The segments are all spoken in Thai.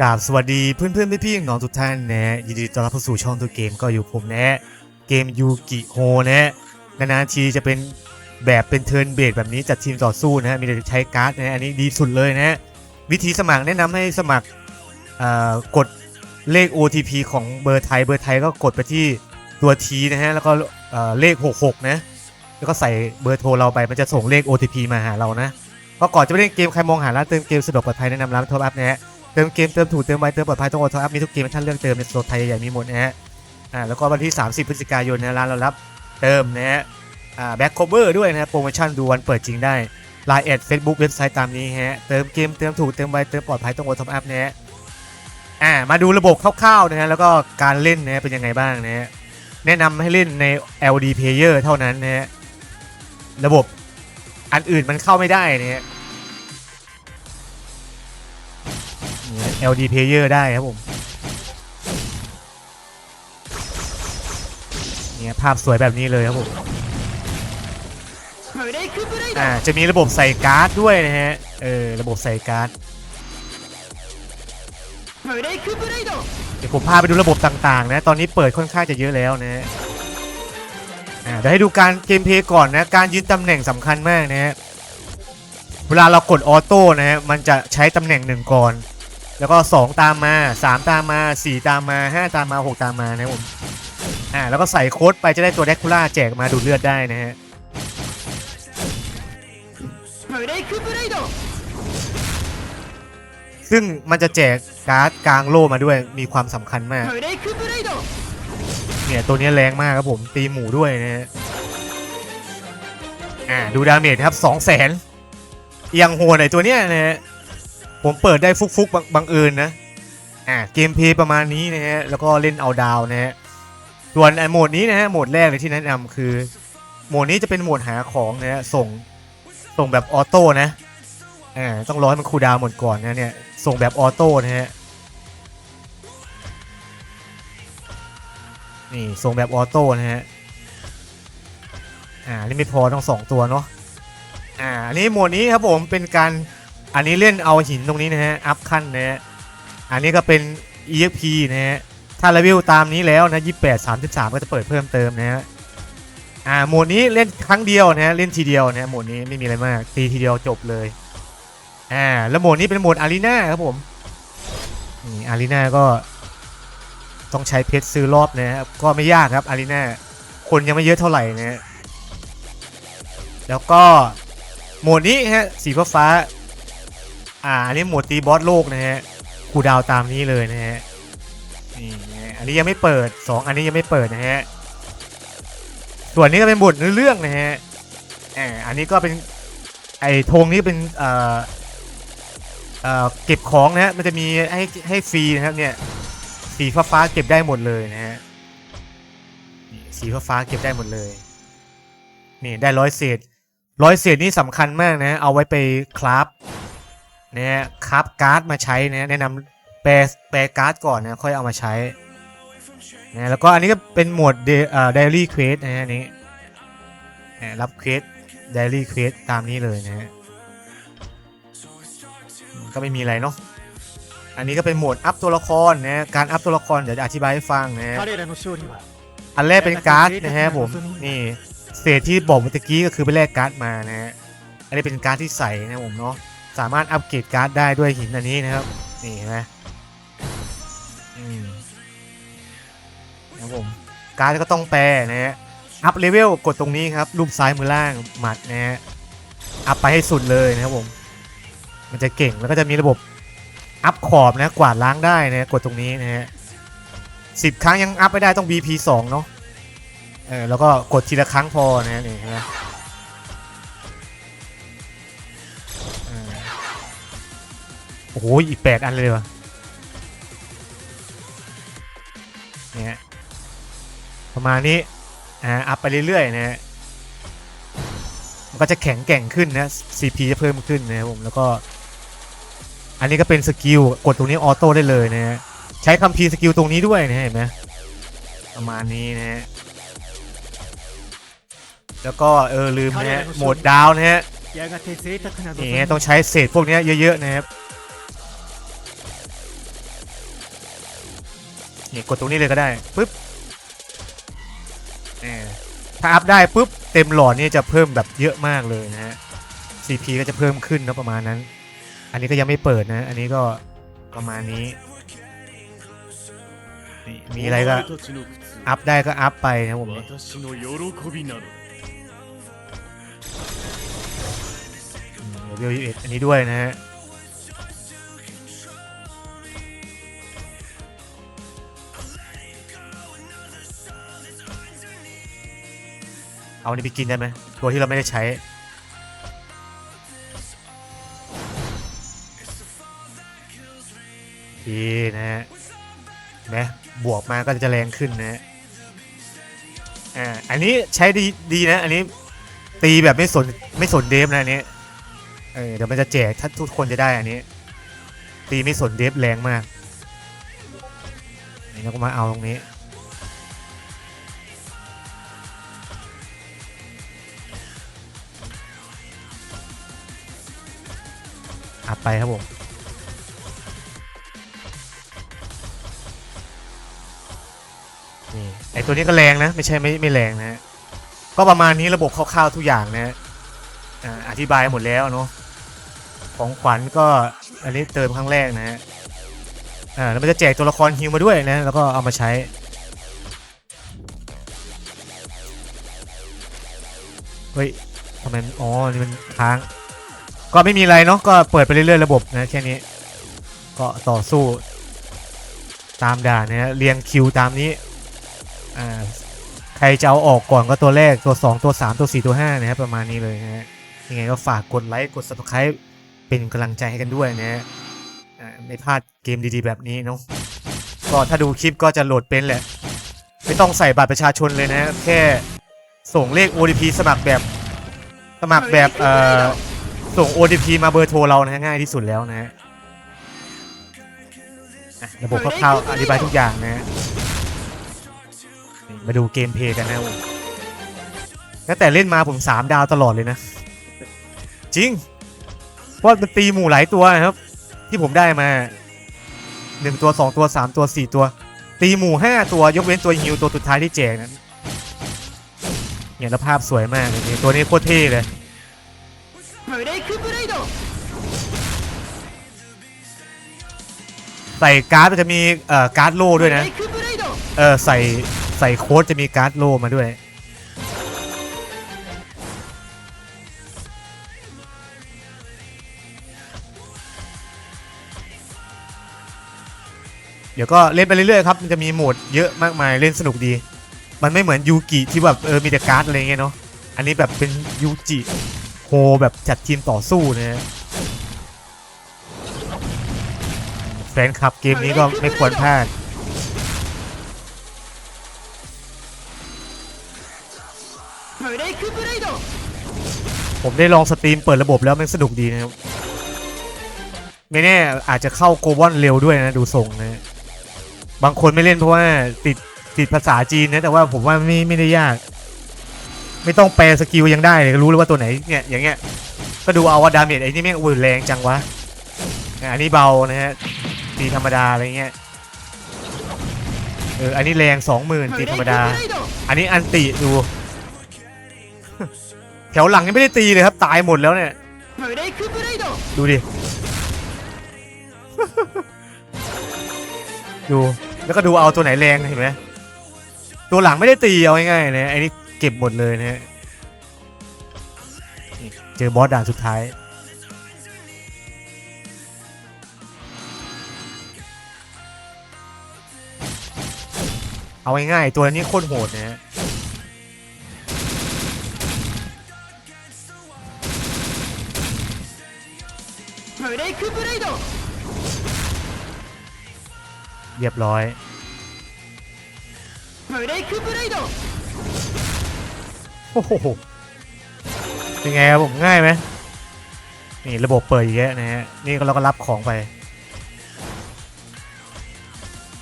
กราบสวัสดีเพื่อนเพื่อนๆพี่ๆน้องทุกท่านนะยินดีต้อนรับเข้าสู่ช่องตัวเกมก็อยู่ผมนะเกมยูกิโฮนะนานๆทีจะเป็นแบบเป็นเทิร์นเบสแบบนี้จัดทีมต่อสู้นะมีแต่ใช้การ์ดนะอันนี้ดีสุดเลยนะวิธีสมัครแนะนำให้สมัครกดเลข OTP ของเบอร์ไทยเบอร์ไทยก็กดไปที่ตัว T นะฮะแล้วก็เเลข 66 นะแล้วก็ใส่เบอร์โทรเราไปมันจะส่งเลข OTP มาหาเรานะก็ก่อนจะไปเล่นเกมใครมองหาร้านเติมเกมสะดวกปลอดภัยแนะนำร้านท็อปอัพนะฮะ เติมเกมเติมถูกเติมไวเติมปลอดภัยต้องโอทออัพมีทุกเกมท่านเลือกเติมในโซนไทยใหญ่ๆมีหมดนะฮะอ่าแล้วก็วันที่ 30 พฤศจิกายนนะร้านเรารับเติมนะฮะอ่าแบ็คโคเวอร์ด้วยนะฮะโปรโมชั่นดูวันเปิดจริงได้ไลน์แอดเฟซบุ๊กเว็บไซต์ตามนี้ฮะเติมเกมเติมถูกเติมไวเติมปลอดภัยต้องโอทออัพนะฮะอ่ามาดูระบบคร่าวๆนะฮะแล้วก็การเล่นนะฮะเป็นยังไงบ้างนะฮะแนะนำให้เล่นใน LD Player เท่านั้นนะฮะระบบอันอื่นมันเข้าไม่ได้นะฮะ LD Player ได้ครับผมเนี่ยภาพสวยแบบนี้เลยครับผมอ่าจะมีระบบใส่การ์ดด้วยนะฮะ เออ ระบบใส่การ์ดเดี๋ยวผมพาไปดูระบบต่างๆนะ ตอนนี้เปิดค่อนข้างจะเยอะแล้วนะฮะเดี๋ยวให้ดูการเกมเพย์ก่อนนะ การยืนตำแหน่งสำคัญมากนะฮะ เวลาเรากดออโต้นะฮะ มันจะใช้ตำแหน่งหนึ่งก่อน แล้วก็ 2 ตามมา 3 ตามมา 4 ตามมา 5 ตามมา 6 ตามมานะผมอ่าแล้วก็ใส่โค้ดไปจะได้ตัวแดกคูล่าแจกมาดูเลือดได้นะฮะซึ่งมันจะแจกการ์ดกลางโล่มาด้วยมีความสำคัญมาก เนี่ยตัวนี้แรงมากครับผมตีหมูด้วยนะฮะอ่าดูดาเมจครับสองแสนยังโหดไอตัวเนี้ยนะฮะ ผมเปิดได้ฟุกๆบงบังเอิญนะอ่าเกมเพย์ประมาณนี้นะฮะแล้วก็เล่นเอาดาวนะฮะส่วนโหมดนี้นะฮะโหมดแรกเลยที่แนะนำคือโหมดนี้จะเป็นโหมดหาของนะฮะส่งส่งแบบออโต้นะอ่าต้องรอให้มันคูดาวหมดก่อนนะเนี่ยส่งแบบออโต้นะฮะนี่ส่งแบบออโต้นะฮะอ่านี่ไม่พอต้องสองตัวเนาะอ่าอันนี้โหมดนี้ครับผมเป็นการ อันนี้เล่นเอาหินตรงนี้นะฮะ อัพขั้นนะฮะ อันนี้ก็เป็น EXP นะฮะ ถ้าเลเวลตามนี้แล้วนะ 28 33 ก็จะเปิดเพิ่มเติมนะฮะ อ่า โหมดนี้เล่นครั้งเดียวนะฮะ เล่นทีเดียวนะฮะ โหมดนี้ไม่มีอะไรมาก ตีทีเดียวจบเลย อ่า แล้วโหมดนี้เป็นโหมดอารีนาครับผม นี่อารีนาก็ต้องใช้เพชรซื้อรอบนะครับ ก็ไม่ยากครับอารีนาคนยังไม่เยอะเท่าไหร่นะฮะ แล้วก็โหมดนี้ฮะ สีฟ้าฟ้า อ่าอันนี้โหมดตีบอสโลกนะฮะคูดาวตามนี้เลยนะฮะนี่นะฮะอันนี้ยังไม่เปิด 2 อันนี้ยังไม่เปิดนะฮะส่วนนี้ก็เป็นบทเรื่องนะฮะอ่าอันนี้ก็เป็นไอ้ธงนี้เป็นเอ่อเอ่อเก็บของนะฮะมันจะมีให้ให้ฟรีนะครับเนี่ยสีฟ้าฟ้าเก็บได้หมดเลยนะฮะนี่สีฟ้าฟ้าเก็บได้หมดเลยนี่ได้ร้อยเศษร้อยเศษนี่สำคัญมากนะ เอาไว้ไปคราฟ นะฮะครับการ์ดมาใช้นะแนะนำแปลแปลการ์ดก่อนนะค่อยเอามาใช้นะแล้วก็อันนี้ก็เป็นหมวดอเดลี่เควสนะฮะนี้นะรับเควสเดลี่เควสตามนี้เลยนะฮะก็ไม่มีอะไรเนาะอันนี้ก็เป็นโหมดอัพตัวละครนะการอัพตัวละครเดี๋ยวจะอธิบายให้ฟังนะอันแรกเป็นการ์ดนะฮะผมนี่เศษที่บอกเมื่อกี้ก็คือไปแลกการ์ดมานะฮะอันนี้เป็นการ์ดที่ใส่นะผมเนาะ สามารถอัปเกรดการ์ดได้ด้วยหินอันนี้นะครับนี่เห็นไหมอืมนะครับผมการ์ดก็ต้องแปลนะฮะอัพเลเวลกดตรงนี้ครับรูปซ้ายมือล่างหมัดนะฮะอัพไปให้สุดเลยนะครับผม มันจะเก่งแล้วก็จะมีระบบอัพขอบนะกวาดล้างได้นะกดตรงนี้นะฮะสิบครั้งยังอัพไม่ได้ต้อง VP 2 เนาะเออแล้วก็กดทีละครั้งพอนะนี่เห็นไโอ้ยอีกแปดอันเลยวะเนี่ยประมาณนี้อ่าอัพไปเรื่อยๆนะฮะมันก็จะแข็งแกร่งขึ้นนะ CP จะเพิ่มขึ้นนะผมแล้วก็ อันนี้ก็เป็นสกิลกดตรงนี้ออโต้ได้เลยนะฮะใช้คัมภีสกิลตรงนี้ด้วยนะเห็นไหมประมาณนี้นะฮะแล้วก็เออลืมนะฮะโหมดดาวนะฮะนี่ต้องใช้เศษพวกนี้เยอะๆนะครับ นี่กดตรงนี้เลยก็ได้ปุ๊บถ้าอัพได้ปุ๊บเต็มหลอดนี่จะเพิ่มแบบเยอะมากเลยนะฮะ CP ก็จะเพิ่มขึ้นนะประมาณนั้น อันนี้ก็ยังไม่เปิดนะ อันนี้ก็ประมาณนี้ มีอะไรก็อัพได้ก็อัพไปนะผมเบลยูเอ็ดอันนี้ด้วยนะฮะ เอาอันนี้ไปกินได้ไหมตัวที่เราไม่ได้ใช้ ดีนะฮะเห็นไหมบวกมาก็จะแรงขึ้นนะฮะอ่า อันนี้ใช้ดีดีนะ อันนี้ตีแบบไม่สนไม่สนเดฟนะอันนี้ เออเดี๋ยวมันจะแจกถ้าทุกคนจะได้อันนี้ ตีไม่สนเดฟแรงมากนี่เราก็มาเอาตรงนี้ อัพไปครับผมนี่ไอตัวนี้ก็แรงนะ ไม่ใช่ไม่ไม่แรงนะก็ประมาณนี้ระบบคร่าวๆทุกอย่างนะฮะอ่าอธิบายหมดแล้วเนาะของขวัญก็อันนี้เติมครั้งแรกนะฮะอ่าแล้วมันจะแจกตัวละครฮิวมาด้วยนะ แล้วก็เอามาใช้เฮ้ยทำไมอ๋อนี่มันค้าง ก็ไม่มีอะไรเนาะก็เปิดไปเรื่อยๆระบบนะแค่นี้ ก็ต่อสู้ตามด่านนะเรียงคิวตามนี้อ่าใครจะเอาออกก่อนก็ตัวแรกตัว 2 ตัว 3 ตัว 4 ตัว5นะครับประมาณนี้เลยนะฮะยังไงก็ฝากกดไลค์กด subscribe เป็นกำลังใจให้กันด้วยนะฮะไม่พลาดเกมดีๆ แบบนี้เนาะก็ถ้าดูคลิปก็จะโหลดเป็นแหละ ไม่ต้องใส่บัตรประชาชนเลยนะแค่ส่งเลข OTP สมัครแบบสมัครแบบเอ่อ ส่ง OTP มาเบอร์โทรเรานะง่ายที่สุดแล้วนะฮะอะระบบคร่าวๆอธิบายทุกอย่างนะฮะนี่มาดูเกมเพลย์กันนะตั้งแต่เล่นมาผม 3 ดาวตลอดเลยนะ จริง เพราะมันตีหมู่หลายตัวนะครับ ที่ผมได้มาหนึ่งตัวสองตัวสามตัวสี่ตัว ตีหมู่ห้าตัวยกเว้นตัวฮิวตัวสุดท้ายที่แจกนั้นเนี่ยแล้วภาพสวยมากเลยนี่ตัวนี้โคตรเท่เลย ใส่การ์ดจะมีเอ่อการ์ดโล่ด้วยนะ เออใส่ใส่โค้ดจะมีการ์ดโล่มาด้วย เดี๋ยวก็เล่นไปเรื่อยๆครับ มันจะมีโหมดเยอะมากมายเล่นสนุกดี มันไม่เหมือนยูกิที่แบบเออมีแต่การ์ดอะไรเงี้ยเนาะ อันนี้แบบเป็นยูจิโฮแบบจัดทีมต่อสู้นะ แฟนคลับเกมนี้ก็ไม่ควรพลาด ผมได้ลองสตรีมเปิดระบบแล้วมันสนุกดีนะครับ ไม่แน่อาจจะเข้าโกลบอลเร็วด้วยนะ ดูทรงนะ บางคนไม่เล่นเพราะว่าติดติดภาษาจีนนะ แต่ว่าผมว่าไม่ไม่ได้ยาก ไม่ต้องแปลสกิลยังได้เลยรู้เลยว่าตัวไหนเนี่ยอย่างเงี้ยก็ดูเอาว่าดาเมจไอ้นี่แม่งอุ่นแรงจังวะอันนี้เบานะฮะ ตีธรรมดาอะไรเงี้ย เออ อันนี้แรงสองหมื่นตีธรรมดา อันนี้อันติดู แถวหลังยังไม่ได้ตีเลยครับ ตายหมดแล้วเนี่ย ดูดิ ดู แล้วก็ดูเอาตัวไหนแรงเห็นไหมตัวหลังไม่ได้ตีเอาง่ายๆนะอันนี้เก็บหมดเลยนะฮะ เจอบอสด่านสุดท้าย เอาง่ายๆตัวนี้โคตรโหดนะฮะเรียบร้อยโอ้โหเป็นไงครับผมง่ายไหมนี่ระบบเปิดเยอะนะฮะนี่เราก็รับของไป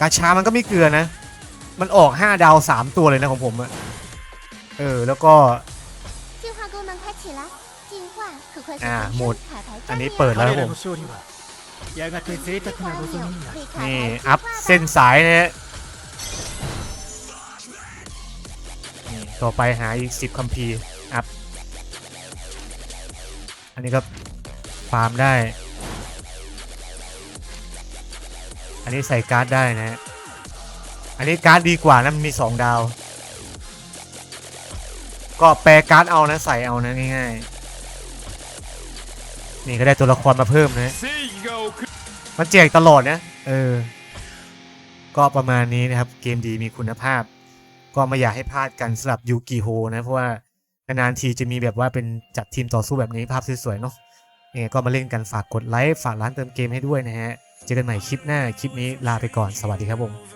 กาชามันก็ไม่เกลือนะ มันออก 5 ดาว 3 ตัวเลยนะของผมอะเออ แล้วก็อ่าหมด อันนี้เปิดแล้วผมนี่อัพเส้นสายนะต่อไปหาอีก 10คัมภีร์อัพ อันนี้ก็ฟาร์มได้ อันนี้ใส่การ์ดได้นะฮะ อันนี้การ์ดดีกว่านะมันมีสองดาว ก็แปลการ์ดเอานะใส่เอานะง่ายๆ นี่ก็ได้ตัวละครมาเพิ่มนะ มันแจกตลอดนะ เออ ก็ประมาณนี้นะครับ เกมดีมีคุณภาพ ก็ไม่อยากให้พลาดกันสำหรับยูกิโฮนะ เพราะว่านานๆทีจะมีแบบว่าเป็นจัดทีมต่อสู้แบบนี้ภาพสวยๆเนาะเนี่ยก็มาเล่นกันฝากกดไลค์ ฝากร้านเติมเกมให้ด้วยนะฮะ เจอกันใหม่คลิปหน้า คลิปนี้ลาไปก่อน สวัสดีครับผม